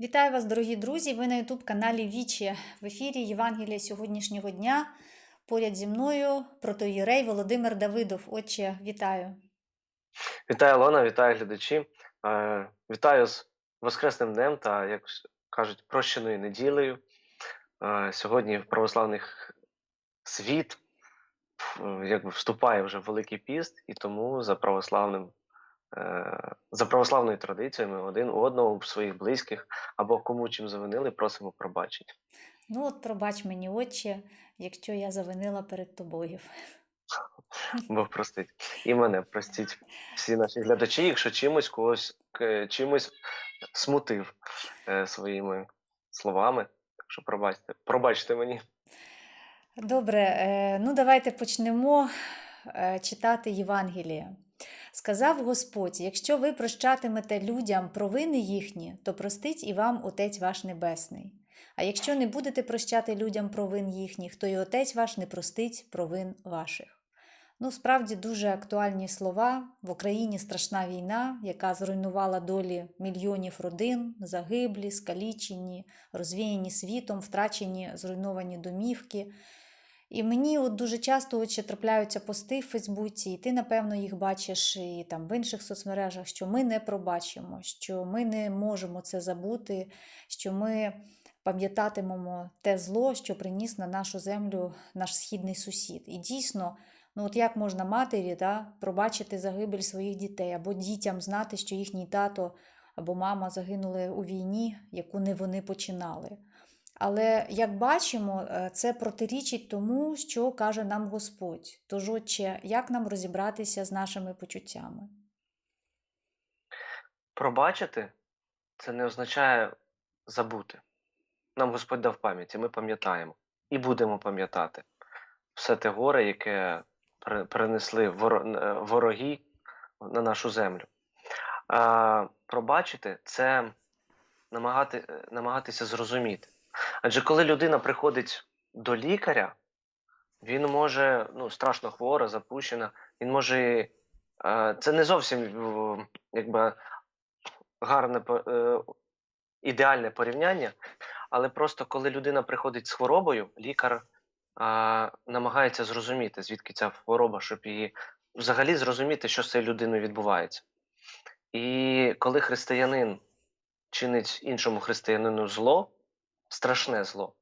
Вітаю вас, дорогі друзі! Ви на Ютуб-каналі Вічі в ефірі Євангелія сьогоднішнього дня. Поряд зі мною протоїрей Володимир Давидов. Отче, вітаю! Вітаю, Лона, вітаю глядачі. Е, Вітаю з Воскресним днем та, як кажуть, прощеною неділею. Е, Сьогодні в православних світ е, якби вступає вже в Великий піст, і тому за православним. Е, За православною традицією ми один у одного, в своїх близьких або кому чим завинили, просимо пробачення. Ну, от пробач мені, Отче, якщо я завинила перед тобою. Бог простить. І мене простіть всі наші глядачі, якщо чимось когось чимось смутив е, своїми словами. Так що пробачте, пробачте мені. Добре, е, ну давайте почнемо читати Євангеліє. Сказав Господь: якщо ви прощатимете людям провини їхні, то простить і вам Отець ваш Небесний. А якщо не будете прощати людям провин їхніх, то і Отець ваш не простить провин ваших. Ну, справді дуже актуальні слова. В Україні страшна війна, яка зруйнувала долі мільйонів родин, загиблі, скалічені, розвіяні світом, втрачені, зруйновані домівки. І мені от дуже часто от ще трапляються пости в Фейсбуці, і ти, напевно, їх бачиш і там в інших соцмережах, що ми не пробачимо, що ми не можемо це забути, що ми пам'ятатимемо те зло, що приніс на нашу землю наш східний сусід. І дійсно, ну от як можна матері да, пробачити загибель своїх дітей, або дітям знати, що їхній тато або мама загинули у війні, яку не вони починали. Але як бачимо, е, це протирічить тому, що каже нам Господь. Тож, отче, як нам розібратися з нашими почуттями? Пробачити це не означає забути. Нам Господь дав пам'ять, і ми пам'ятаємо і будемо пам'ятати все те горе, яке при- принесли е, вороги на нашу землю. А, пробачити це намагати, е, намагатися зрозуміти. Адже коли людина приходить до лікаря, він може, ну, страшно хвора, запущена, він може. е, Це не зовсім е, якби гарне е, ідеальне порівняння, але просто коли людина приходить з хворобою, лікар а, намагається зрозуміти, звідки ця хвороба, щоб її взагалі зрозуміти, що з цією людиною відбувається. І коли християнин чинить іншому християнину зло, страшне зло,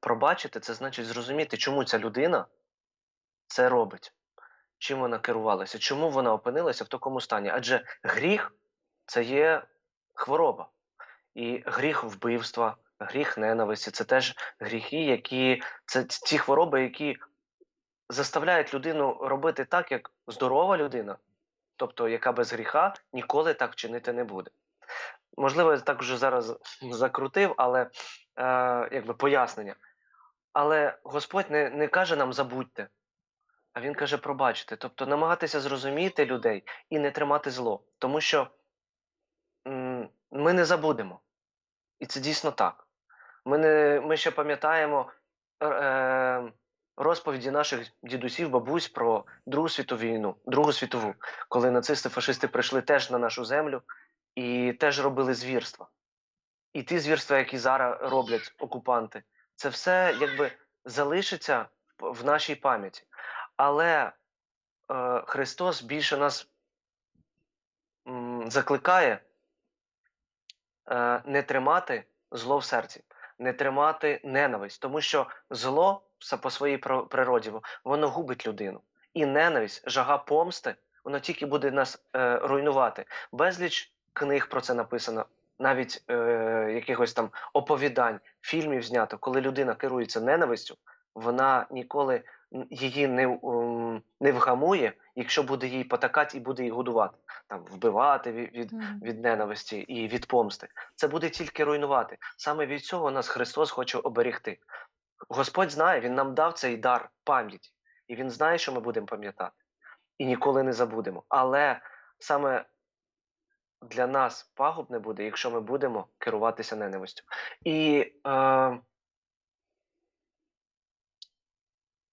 пробачити це значить зрозуміти, чому ця людина це робить, чим вона керувалася, чому вона опинилася в такому стані. Адже гріх це є хвороба. І гріх вбивства, гріх ненависті це теж гріхи, які це ті хвороби, які заставляють людину робити так, як здорова людина, тобто яка без гріха ніколи так чинити не буде. Можливо, я так вже зараз закрутив, але е, якби пояснення. Але Господь не, не каже нам забудьте, а Він каже пробачте. Тобто намагатися зрозуміти людей і не тримати зло. Тому що м, ми не забудемо. І це дійсно так. Ми, не, ми ще пам'ятаємо е, е, розповіді наших дідусів, бабусь про Другу світову війну, Другу світову, коли нацисти, фашисти прийшли теж на нашу землю і теж робили звірства. І ті звірства, які зараз роблять окупанти, це все якби залишиться в нашій пам'яті. Але е, Христос більше нас м, закликає е, не тримати зло в серці, не тримати ненависть, тому що зло по своїй природі воно губить людину. І ненависть, жага помсти, воно тільки буде нас е, руйнувати. Безліч книг про це написано, навіть е, якихось там оповідань, фільмів знято, коли людина керується ненавистю, вона ніколи її не, м, не вгамує, якщо буде їй потакати і буде її годувати, там вбивати від, від від ненависті і від помсти. Це буде тільки руйнувати. Саме від цього нас Христос хоче оберегти. Господь знає, Він нам дав цей дар пам'яті, і Він знає, що ми будемо пам'ятати, і ніколи не забудемо. Але саме для нас пагубне буде, якщо ми будемо керуватися ненавистю. І е,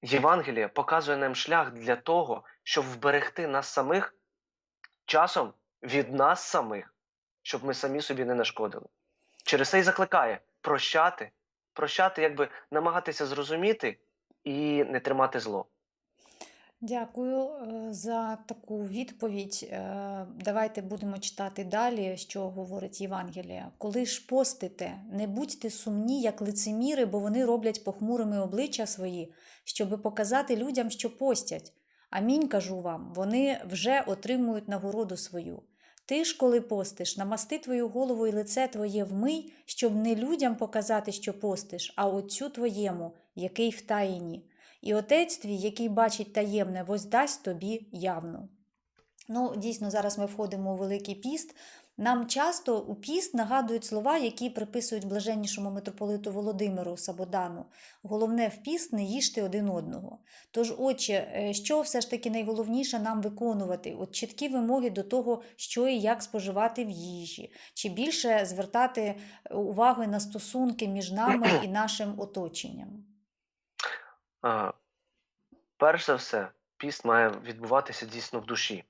Євангеліє показує нам шлях для того, щоб вберегти нас самих часом від нас самих, щоб ми самі собі не нашкодили. Через це і закликає прощати, прощати, якби намагатися зрозуміти і не тримати зло. Дякую е, за таку відповідь. Е, Давайте будемо читати далі, що говорить Євангелія. Коли ж постите, не будьте сумні, як лицеміри, бо вони роблять похмурими обличчя свої, щоби показати людям, що постять. Амінь кажу вам, вони вже отримують нагороду свою. Ти ж, коли постиш, намасти твою голову і лице твоє вмий, щоб не людям показати, що постиш, а отцю твоєму, який в таїні. І отець твій, який бачить таємне, воздасть тобі явно. Ну, дійсно, зараз ми входимо у Великий піст. Нам часто у піст нагадують слова, які приписують блаженнішому митрополиту Володимиру Сабодану. Головне в піст не їжте один одного. Тож, отче, е, що все ж таки найголовніше нам виконувати? От чіткі вимоги до того, що і як споживати в їжі, чи більше звертати е, уваги на стосунки між нами і нашим оточенням. А, перш за все, піст має відбуватися дійсно в душі.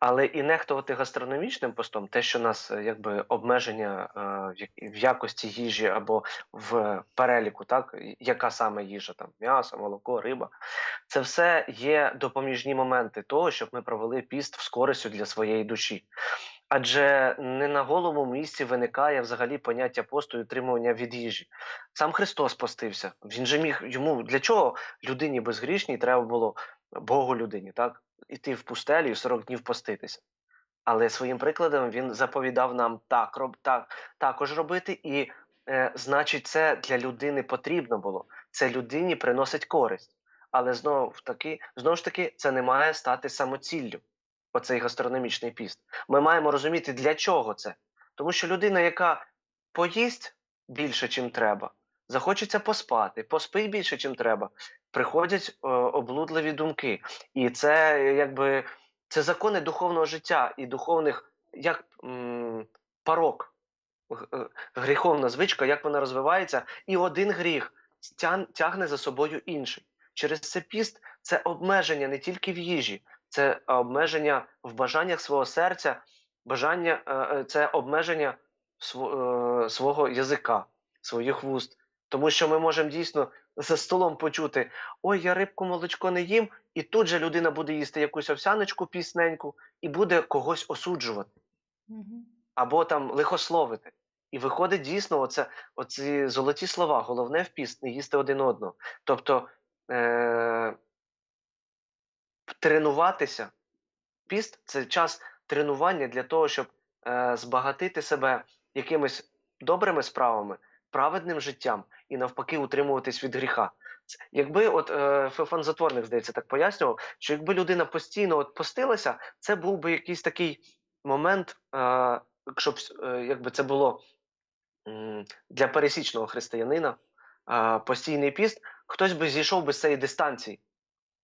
Але і нехтувати гастрономічним постом, те, що нас е, якби обмеження е, в якості їжі або в переліку, так, яка саме їжа, там м'ясо, молоко, риба, це все є допоміжні моменти того, щоб ми провели піст з користю для своєї душі. Адже не на голому місці виникає взагалі поняття посту і утримування від їжі. Сам Христос постився. Він же міг йому для чого людині безгрішній треба було Богу людині, так? Іти в пустелю і 40 днів поститися. Але своїм прикладом він заповідав нам так, роб, так також робити, і е, значить, це для людини потрібно було. Це людині приносить користь. Але знову таки, знову ж таки, це не має стати самоціллю, оцей гастрономічний піст. Ми маємо розуміти, для чого це. Тому що людина, яка поїсть більше, чим треба, захочеться поспати, поспить більше, чим треба, приходять е, облудливі думки. І це якби це закони духовного життя і духовних, як м, парок, е, гріховна звичка, як вона розвивається, і один гріх тягне за собою інший. Через це піст це обмеження не тільки в їжі, це обмеження в бажаннях свого серця, бажання, е, е, це обмеження е, свого язика, своїх вуст. Тому що ми можемо дійсно за столом почути: ой, я рибку, молочко не їм, і тут же людина буде їсти якусь овсяночку пісненьку і буде когось осуджувати або там лихословити. І виходить дійсно оце, оці золоті слова. Головне в піст не їсти один одного. Тобто е- тренуватися. Піст це час тренування для того, щоб е- збагатити себе якимись добрими справами, праведним життям і навпаки утримуватись від гріха. Якби от е, Феофан Затворник, здається, так пояснював, що якби людина постійно от постилася, це був би якийсь такий момент, е, щоб е, якби це було м, для пересічного християнина е, постійний піст, хтось би зійшов би з цієї дистанції,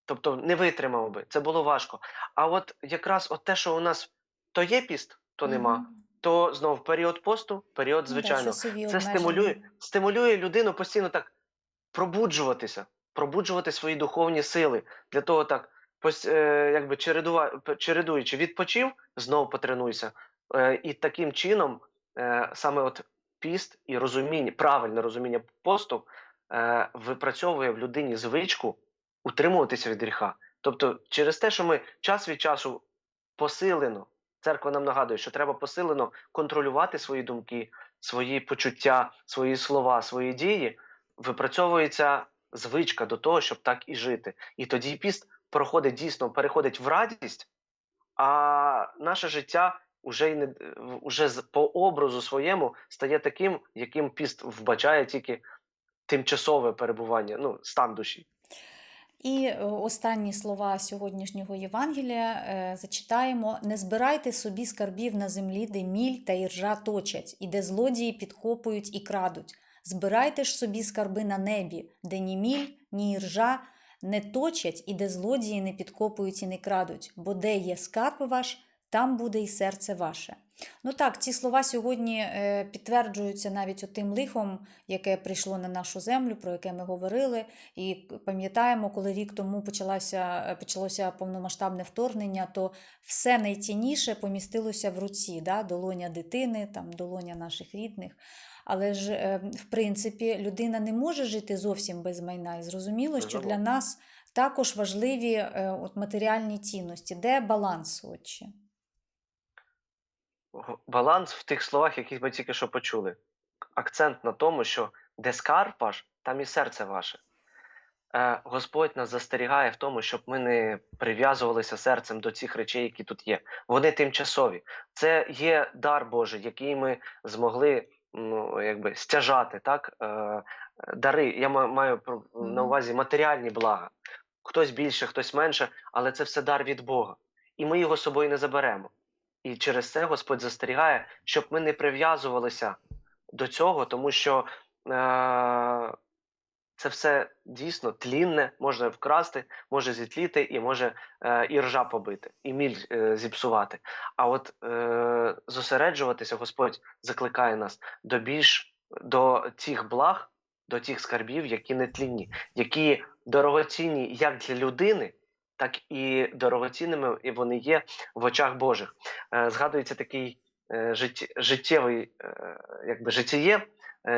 тобто не витримав би, це було важко. А от якраз от те, що у нас то є піст, то нема, то знов період посту, період Ну да, звичайно. Це стимулює, стимулює людину постійно так пробуджуватися, пробуджувати свої духовні сили. Для того так, пос, е, якби чередува, чередуючи, відпочив, знову потренуйся. Е, і таким чином е, саме от піст і розуміння, правильне розуміння посту е, випрацьовує в людині звичку утримуватися від гріха. Тобто, через те, що ми час від часу посилено, церква нам нагадує, що треба посилено контролювати свої думки, свої почуття, свої слова, свої дії, випрацьовується звичка до того, щоб так і жити. І тоді піст проходить дійсно, переходить в радість, а наше життя уже, й не, уже по образу своєму стає таким, яким піст вбачає тільки тимчасове перебування, ну, стан душі. І е, останні слова сьогоднішнього Євангелія е, зачитаємо: не збирайте собі скарбів на землі, де міль та іржа точать, і де злодії підкопують і крадуть. Збирайте ж собі скарби на небі, де ні міль, ні іржа не точать, і де злодії не підкопують і не крадуть. Бо де є скарб ваш, там буде і серце ваше. Ну так, ці слова сьогодні е, підтверджуються навіть тим лихом, яке прийшло на нашу землю, про яке ми говорили. І пам'ятаємо, коли рік тому почалося, почалося повномасштабне вторгнення, то все найцінніше помістилося в руці, да? долоня дитини, там, долоня наших рідних. Але ж, е, в принципі, людина не може жити зовсім без майна. І зрозуміло, що для нас також важливі е, от, матеріальні цінності. Де баланс, отче? Баланс в тих словах, які ми тільки що почули. Акцент на тому, що де скарб ваш, там і серце ваше. Е, Господь нас застерігає в тому, щоб ми не прив'язувалися серцем до цих речей, які тут є. Вони тимчасові. Це є дар Божий, який ми змогли ну, якби, стяжати. Так? Е, Дари, я маю на увазі матеріальні блага. Хтось більше, хтось менше, але це все дар від Бога. І ми його з собою не заберемо. І через це Господь застерігає, щоб ми не прив'язувалися до цього, тому що е- це все дійсно тлінне, може вкрасти, може зітліти і може е, і ржа побити, і міль е, зіпсувати. А от е, зосереджуватися, Господь закликає нас до більш до тих благ, до тих скарбів, які не тлінні, які дорогоцінні як для людини, так і дорогоцінними і вони є в очах Божих. Е, згадується такий е, життєвий, е, якби життєє,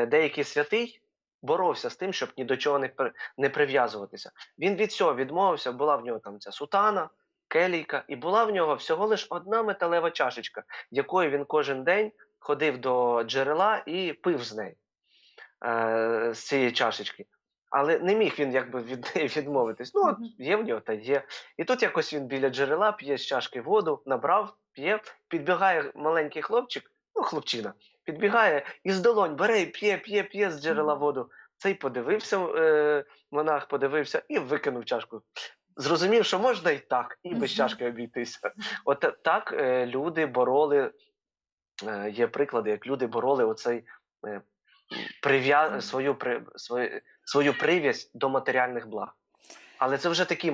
деякий святий боровся з тим, щоб ні до чого не, не прив'язуватися. Він від цього відмовився, була в нього там ця сутана, келійка, і була в нього всього лиш одна металева чашечка, якою він кожен день ходив до джерела і пив з неї е, з цієї чашечки. Але не міг він якби від неї відмовитись. Ну, от є в нього та є. І тут якось він біля джерела п'є з чашки воду, набрав, п'є, підбігає маленький хлопчик, ну, хлопчина, підбігає і з долонь бере і п'є, п'є, п'є з джерела воду. Цей подивився, е, монах подивився і викинув чашку. Зрозумів, що можна і так, і без чашки обійтися. От так е, люди бороли, е, є приклади, як люди бороли оцей е, прив'я... Свою, при... свою, свою прив'язь до матеріальних благ. Але це вже такі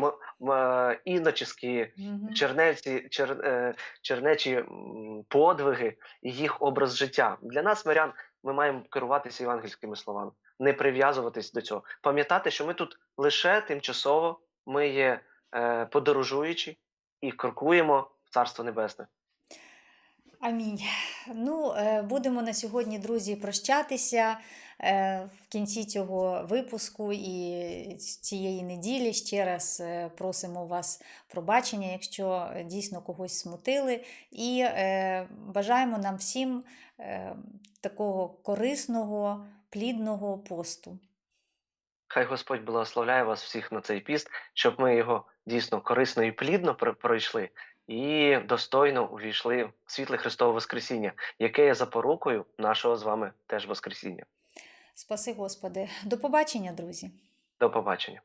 іночеські Мгм. чернеці, чер, е, чернечі подвиги і їх образ життя. Для нас, мирян, ми маємо керуватися євангельськими словами, не прив'язуватись до цього. Пам'ятати, що ми тут лише тимчасово, ми є е, подорожуючі і крокуємо в Царство Небесне. Амінь. Ну, е, будемо на сьогодні, друзі, прощатися е, в кінці цього випуску і цієї неділі. Ще раз е, просимо вас пробачення, якщо дійсно когось смутили. І бажаємо нам всім такого корисного, плідного посту. Хай Господь благословляє вас всіх на цей піст, щоб ми його дійсно корисно і плідно пр- пройшли і достойно увійшли в світле Христове Воскресіння, яке є запорукою нашого з вами теж Воскресіння. Спаси Господи. До побачення, друзі! До побачення.